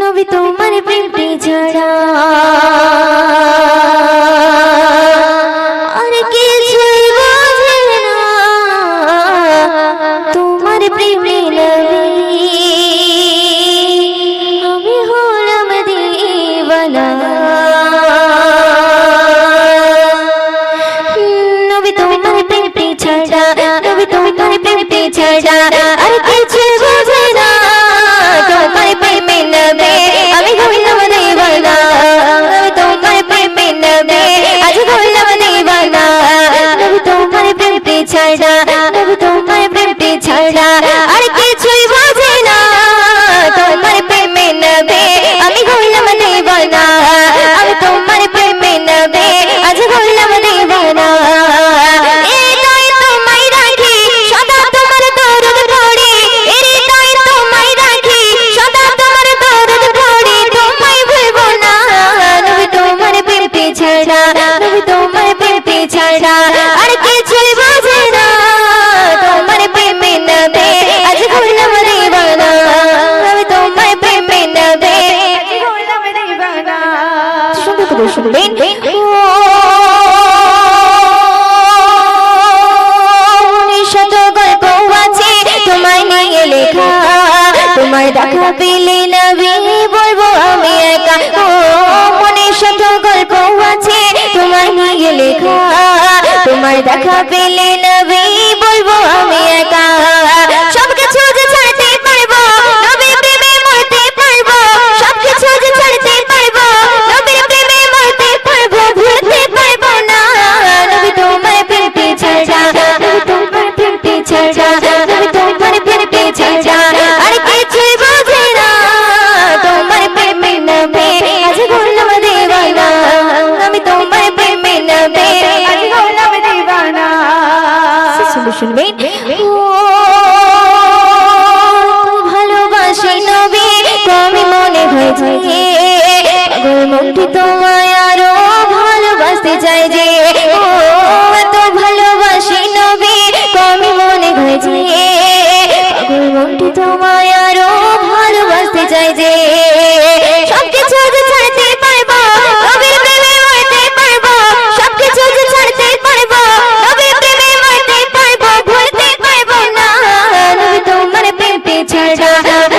নবী তোমার প্রেমটি ছাড়া আর কিছুই বোঝে না। তোমার প্রেমে নবী। আমি হলাম দিবানা নবী তোমার প্রেমটি ছাড়া নবী তোমার প্রেমটি ছাড়া আর কিছু ছাড়া, নবী তোমার প্রেমটি ছাড়া, আর কিছুই বোঝে না। তোমার প্রেমে নবে, আমি হইলাম দিবানা আমি তোমার প্রেমে নবে, আজ হইলাম দিবানা তোমার দরদ পড়ি। এটাই তোমায় সুন্দর করে শুনবেন শত গল্প আছে তোমায় নিয়ে লেখা তোমায় দেখা পেলে নবী বলব আমি একা মনে শত গল্প আছে তোমায় নিয়ে লেখা তোমায় দেখা পেলে নবী বলব আমি একা শুনবে? শুনবে ভালোবাসি নবী মনে হয়েছে পাগল মনটি তোমায় আরও ভালোবাসতে চাই যে Yeah.